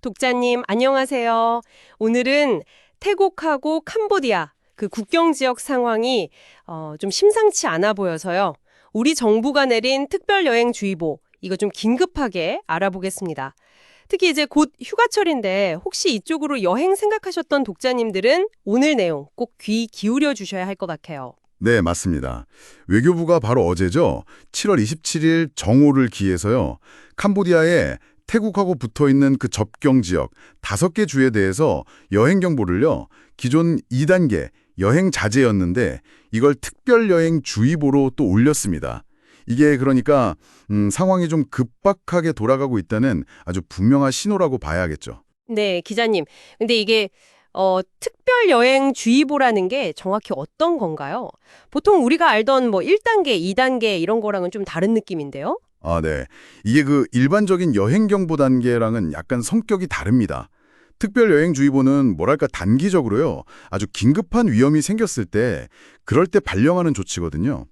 독자님, 안녕하세요. 오늘은 태국하고 캄보디아 그 국경 지역 상황이 어, 좀 심상치 않아 보여서요. 우리 정부가 내린 특별 여행 주의보 이거 좀 긴급하게 알아보겠습니다. 특히 이제 곧 휴가철인데 혹시 이쪽으로 여행 생각하셨던 독자님들은 오늘 내용 꼭 귀 기울여 주셔야 할 것 같아요. 네, 맞습니다. 외교부가 바로 어제죠. 7월 27일 정오를 기해서요. 캄보디아에 태국하고 붙어 있는 그 접경 지역 다섯 개 주에 대해서 여행 경보를요. 기존 2단계 여행 자제였는데 이걸 특별 여행 주의보로 또 올렸습니다. 이게 그러니까 음, 상황이 좀 급박하게 돌아가고 있다는 아주 분명한 신호라고 봐야겠죠. 네, 기자님. 근데 이게 어, 특별 여행 주의보라는 게 정확히 어떤 건가요? 보통 우리가 알던 뭐 1단계, 2단계 이런 거랑은 좀 다른 느낌인데요? 아, 네. 이게 그 일반적인 여행 경보 단계랑은 약간 성격이 다릅니다. 특별여행주의보는 뭐랄까 단기적으로요. 아주 긴급한 위험이 생겼을 때 그럴 때 발령하는 조치거든요.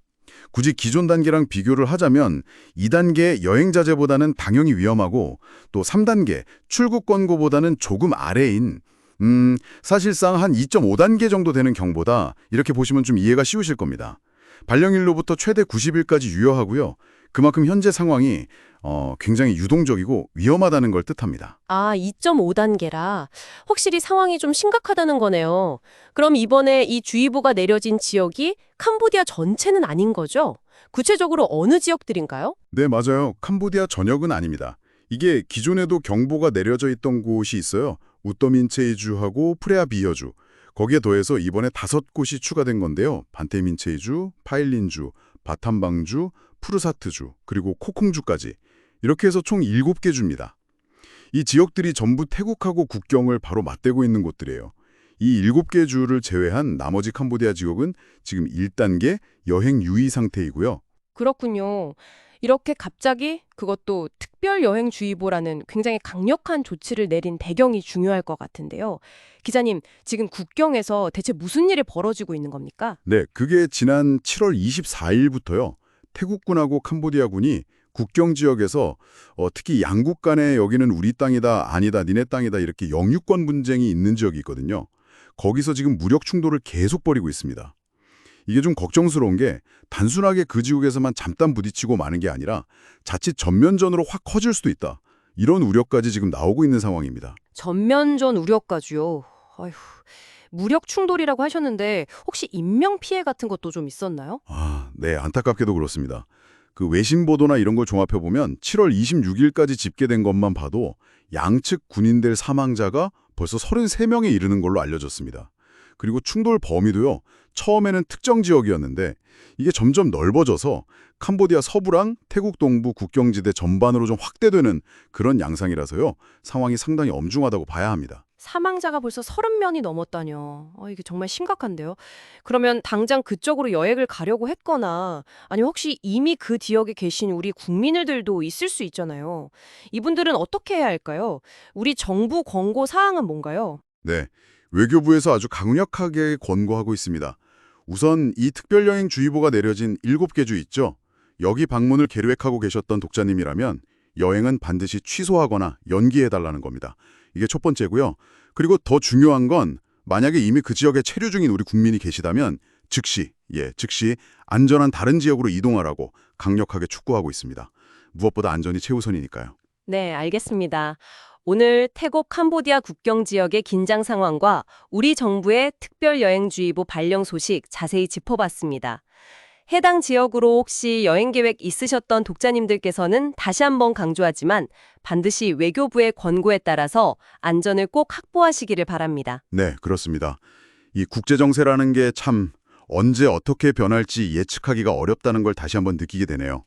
굳이 기존 단계랑 비교를 하자면 2단계 여행 자제보다는 당연히 위험하고 또 3단계 출국 권고보다는 조금 아래인 음, 사실상 한 2.5단계 정도 되는 경보다 이렇게 보시면 좀 이해가 쉬우실 겁니다. 발령일로부터 최대 90일까지 유효하고요. 그만큼 현재 상황이 어, 굉장히 유동적이고 위험하다는 걸 뜻합니다. 아, 2.5단계라 확실히 상황이 좀 심각하다는 거네요. 그럼 이번에 이 주의보가 내려진 지역이 캄보디아 전체는 아닌 거죠? 구체적으로 어느 지역들인가요? 네, 맞아요. 캄보디아 전역은 아닙니다. 이게 기존에도 경보가 내려져 있던 곳이 있어요. 우떠민체이주하고 프레아비여주. 거기에 더해서 이번에 다섯 곳이 추가된 건데요. 반테민체이주, 파일린주, 바탐방주, 푸르사트주, 그리고 코콩주까지. 이렇게 해서 총 7개 주입니다. 이 지역들이 전부 태국하고 국경을 바로 맞대고 있는 곳들이에요. 이 7개 주를 제외한 나머지 캄보디아 지역은 지금 1단계 여행 유의 상태이고요. 그렇군요. 이렇게 갑자기 그것도 특별 여행주의보라는 굉장히 강력한 조치를 내린 배경이 중요할 것 같은데요. 기자님, 지금 국경에서 대체 무슨 일이 벌어지고 있는 겁니까? 네, 그게 지난 7월 24일부터요. 태국군하고 캄보디아군이 국경 지역에서 어, 특히 양국 간에 여기는 우리 땅이다, 아니다, 니네 땅이다 이렇게 영유권 분쟁이 있는 지역이 있거든요. 거기서 지금 무력 충돌을 계속 벌이고 있습니다. 이게 좀 걱정스러운 게 단순하게 그 지역에서만 잠깐 부딪히고 마는 게 아니라 자칫 전면전으로 확 커질 수도 있다. 이런 우려까지 지금 나오고 있는 상황입니다. 전면전 우려까지요. 아휴, 무력 충돌이라고 하셨는데 혹시 인명 피해 같은 것도 좀 있었나요? 아, 네, 안타깝게도 그렇습니다. 그 외신 보도나 이런 걸 종합해 보면 7월 26일까지 집계된 것만 봐도 양측 군인들 사망자가 벌써 33명에 이르는 걸로 알려졌습니다. 그리고 충돌 범위도요. 처음에는 특정 지역이었는데 이게 점점 넓어져서 캄보디아 서부랑 태국 동부 국경지대 전반으로 좀 확대되는 그런 양상이라서요. 상황이 상당히 엄중하다고 봐야 합니다. 사망자가 벌써 30명이 넘었다뇨. 어, 이게 정말 심각한데요. 그러면 당장 그쪽으로 여행을 가려고 했거나 아니 혹시 이미 그 지역에 계신 우리 국민들도 있을 수 있잖아요. 이분들은 어떻게 해야 할까요? 우리 정부 권고 사항은 뭔가요? 네, 외교부에서 아주 강력하게 권고하고 있습니다. 우선 이 특별여행주의보가 내려진 7개 주 있죠. 여기 방문을 계획하고 계셨던 독자님이라면 여행은 반드시 취소하거나 연기해달라는 겁니다. 이게 첫 번째고요. 그리고 더 중요한 건 만약에 이미 그 지역에 체류 중인 우리 국민이 계시다면 즉시, 예, 즉시 안전한 다른 지역으로 이동하라고 강력하게 촉구하고 있습니다. 무엇보다 안전이 최우선이니까요. 네, 알겠습니다. 오늘 태국 캄보디아 국경 지역의 긴장 상황과 우리 정부의 특별여행주의보 발령 소식 자세히 짚어봤습니다. 해당 지역으로 혹시 여행 계획 있으셨던 독자님들께서는 다시 한번 강조하지만 반드시 외교부의 권고에 따라서 안전을 꼭 확보하시기를 바랍니다. 네, 그렇습니다. 이 국제정세라는 게 참 언제 어떻게 변할지 예측하기가 어렵다는 걸 다시 한번 느끼게 되네요.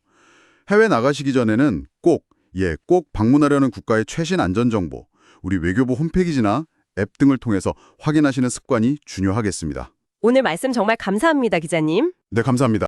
해외 나가시기 전에는 꼭, 예, 꼭 방문하려는 국가의 최신 안전정보, 우리 외교부 홈페이지나 앱 등을 통해서 확인하시는 습관이 중요하겠습니다. 오늘 말씀 정말 감사합니다, 기자님. 네, 감사합니다.